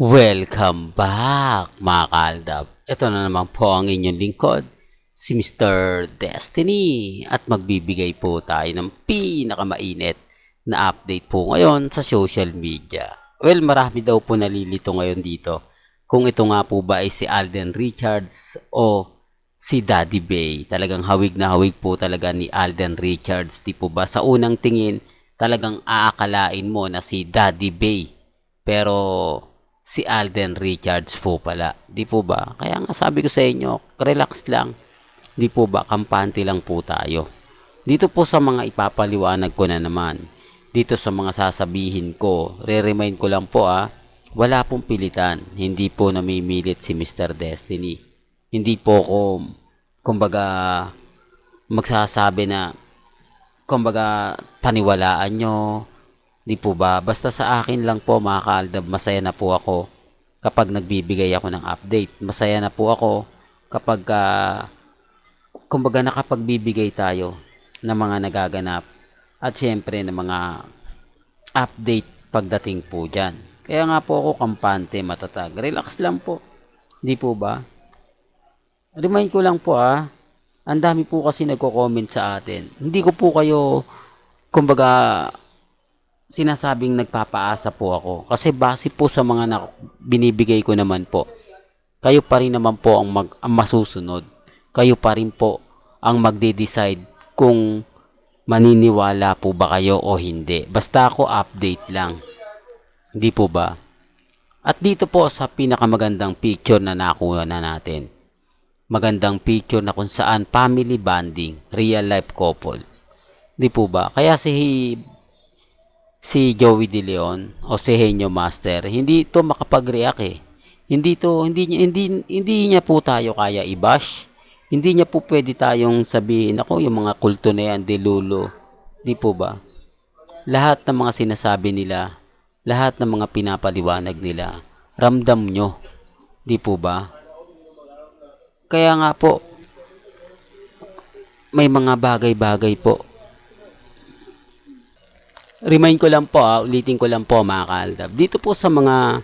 Welcome back mga kaaldab. Ito na naman po ang inyong lingkod, si Mr. Destiny. At magbibigay po tayo ng pinakamainit na update po ngayon sa social media. Well, marami daw po nalilito ngayon dito. Kung ito nga po ba ay si Alden Richards o si Daddy Bay. Talagang hawig na hawig po talaga ni Alden Richards. Di po ba sa unang tingin talagang aakalain mo na si Daddy Bay. Pero si Alden Richards po pala. Di po ba? Kaya nga sabi ko sa inyo, relax lang. Di po ba? Kampante lang po tayo. Dito po sa mga ipapaliwanag ko na naman. Dito sa mga sasabihin ko, re-remind ko lang po ah, wala pong pilitan. Hindi po namimilit si Mr. Destiny. Hindi po ko, kumbaga, magsasabi na, kumbaga, paniwalaan nyo, Di po ba? Basta sa akin lang po mga kaaldab, masaya na po ako kapag nagbibigay ako ng update. Masaya na po ako kapag uh, kumbaga nakapagbibigay tayo ng mga nagaganap at syempre ng mga update pagdating po dyan. Kaya nga po ako kampante, matatag. Relax lang po. Di po ba? Remind ko lang po ah, ang dami po kasi nagko-comment sa atin. Hindi ko po kayo kumbaga sinasabing nagpapaasa po ako. Kasi base po sa mga na, binibigay ko naman po, kayo pa rin naman po ang, mag, ang masusunod. Kayo pa rin po ang magde-decide kung maniniwala po ba kayo o hindi. Basta ako update lang. Hindi po ba? At dito po sa pinakamagandang picture na nakuha na natin. Magandang picture na kung saan family bonding, real life couple. Di po ba? Kaya si si Joey De Leon o si Henyo Master, hindi to makapag-react eh. Hindi to hindi hindi hindi niya po tayo kaya i-bash. Hindi niya po pwede tayong sabihin ako yung mga kulto na yan, delulo. Di po ba? Lahat ng mga sinasabi nila, lahat ng mga pinapaliwanag nila, ramdam nyo. Di po ba? Kaya nga po, may mga bagay-bagay po Remind ko lang po, ah, ulitin ko lang po mga kaaldab. Dito po sa mga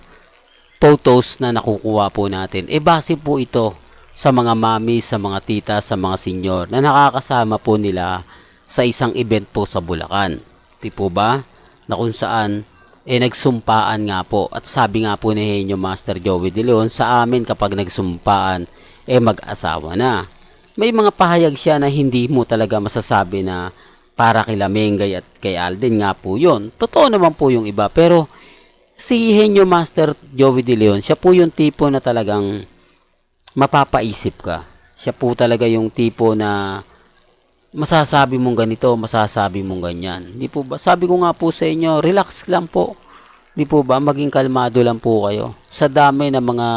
photos na nakukuha po natin, e base po ito sa mga mami, sa mga tita, sa mga senyor na nakakasama po nila sa isang event po sa Bulacan. Di po ba? Na kung saan eh nagsumpaan nga po at sabi nga po ni Henyo Master Joey De Leon sa amin kapag nagsumpaan eh mag-asawa na. May mga pahayag siya na hindi mo talaga masasabi na para kay Lamengay at kay Alden nga po yun. Totoo naman po yung iba pero si Henyo Master Joey De Leon, siya po yung tipo na talagang mapapaisip ka. Siya po talaga yung tipo na masasabi mong ganito, masasabi mong ganyan. Di po ba? Sabi ko nga po sa inyo, relax lang po. Di po ba? Maging kalmado lang po kayo. Sa dami ng mga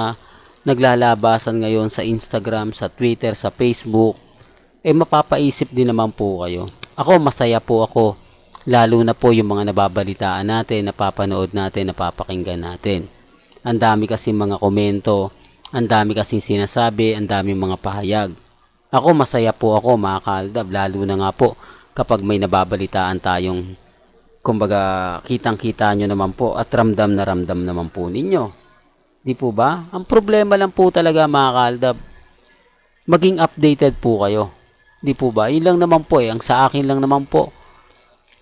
naglalabasan ngayon sa Instagram, sa Twitter, sa Facebook, eh mapapaisip din naman po kayo. Ako, masaya po ako. Lalo na po yung mga nababalitaan natin, napapanood natin, napapakinggan natin. Ang dami kasi mga komento, ang dami kasing sinasabi, ang dami mga pahayag. Ako, masaya po ako mga kaaldab, lalo na nga po kapag may nababalitaan tayong kumbaga kitang-kita nyo naman po at ramdam na ramdam naman po ninyo. Di po ba? Ang problema lang po talaga mga kaaldab, maging updated po kayo. Di po ba? Yun lang naman po eh. Ang sa akin lang naman po.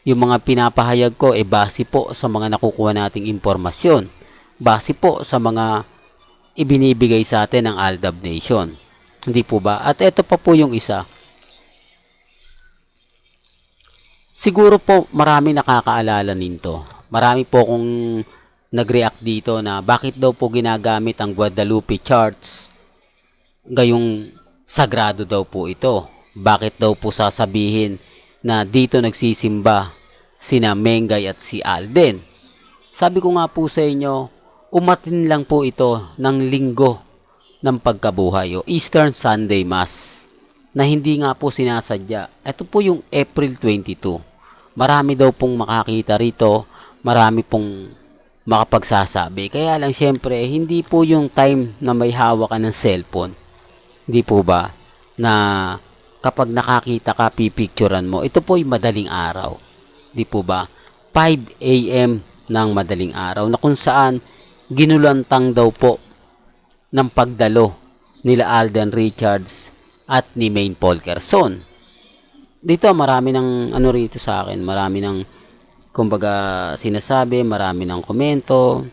Yung mga pinapahayag ko eh base po sa mga nakukuha nating impormasyon. Base po sa mga ibinibigay sa atin ng Aldab Nation. Hindi po ba? At ito pa po yung isa. Siguro po marami nakakaalala nito. Marami po kung nag-react dito na bakit daw po ginagamit ang Guadalupe charts gayong sagrado daw po ito. Bakit daw po sasabihin na dito nagsisimba sina Mengay at si Alden? Sabi ko nga po sa inyo, umatin lang po ito ng linggo ng pagkabuhay o Eastern Sunday Mass na hindi nga po sinasadya. Ito po yung April 22. Marami daw pong makakita rito, marami pong makapagsasabi. Kaya lang siyempre, hindi po yung time na may hawak ka ng cellphone. Hindi po ba? Na kapag nakakita ka, pipicturean mo. Ito po ay madaling araw. Di po ba? 5 a.m. ng madaling araw na kung saan ginulantang daw po ng pagdalo nila Alden Richards at ni Maine Polkerson. Dito marami ng ano rito sa akin, marami ng kumbaga sinasabi, marami ng komento,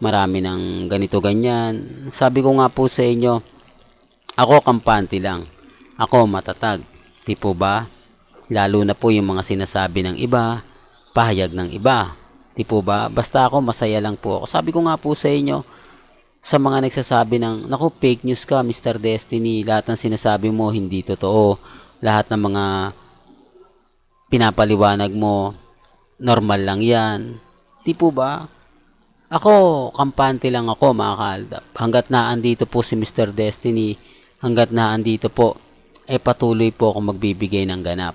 marami ng ganito ganyan. Sabi ko nga po sa inyo, ako kampante lang. Ako matatag. Di po ba? Lalo na po yung mga sinasabi ng iba, pahayag ng iba. Di po ba? Basta ako masaya lang po ako. Sabi ko nga po sa inyo, sa mga nagsasabi ng, naku, fake news ka, Mr. Destiny. Lahat ng sinasabi mo, hindi totoo. Lahat ng mga pinapaliwanag mo, normal lang yan. Di po ba? Ako, kampante lang ako mga kaaldap. Hanggat naandito po si Mr. Destiny, hanggat naandito po, eh patuloy po ako magbibigay ng ganap.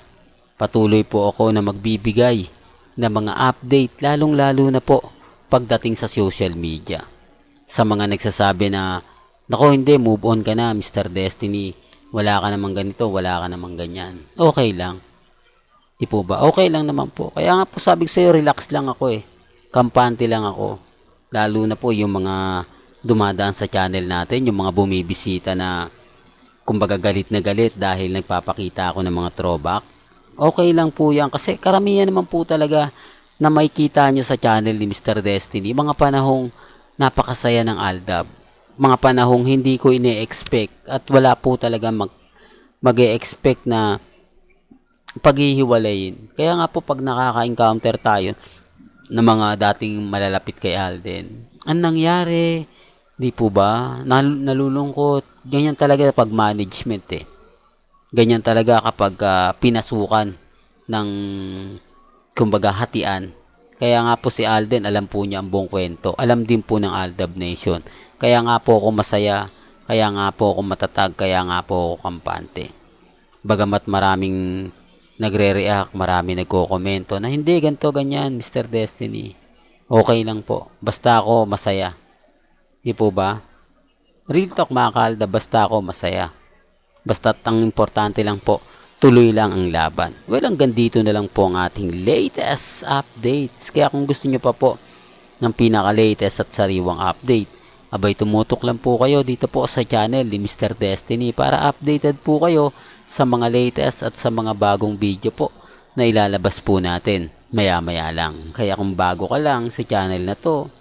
Patuloy po ako na magbibigay ng mga update, lalong-lalo na po pagdating sa social media. Sa mga nagsasabi na, Nako hindi, move on ka na Mr. Destiny. Wala ka namang ganito, wala ka namang ganyan. Okay lang. Di po ba? Okay lang naman po. Kaya nga po sabi sa'yo, relax lang ako eh. Kampante lang ako. Lalo na po yung mga dumadaan sa channel natin, yung mga bumibisita na kumbaga galit na galit dahil nagpapakita ako ng mga throwback. Okay lang po yan kasi karamihan naman po talaga na makikita nyo sa channel ni Mr. Destiny, mga panahong napakasaya ng Aldab. Mga panahong hindi ko ine-expect at wala po talaga mag mag-expect na paghihiwalayin. Kaya nga po pag nakaka-encounter tayo ng mga dating malalapit kay Alden, ang nangyari, di po ba, nal- nalulungkot. Ganyan talaga pag management eh. Ganyan talaga kapag ah, pinasukan ng kumbaga hatian. Kaya nga po si Alden, alam po niya ang buong kwento. Alam din po ng Aldab Nation. Kaya nga po ako masaya. Kaya nga po ako matatag. Kaya nga po ako kampante. Bagamat maraming nagre-react, marami nagko-komento na hindi ganto ganyan, Mr. Destiny. Okay lang po. Basta ako masaya. Di po ba? Real talk mga kalda, basta ako masaya. Basta ang importante lang po, tuloy lang ang laban. Well, hanggang dito na lang po ang ating latest updates. Kaya kung gusto nyo pa po ng pinaka-latest at sariwang update, abay tumutok lang po kayo dito po sa channel ni Mr. Destiny para updated po kayo sa mga latest at sa mga bagong video po na ilalabas po natin maya-maya lang. Kaya kung bago ka lang sa channel na to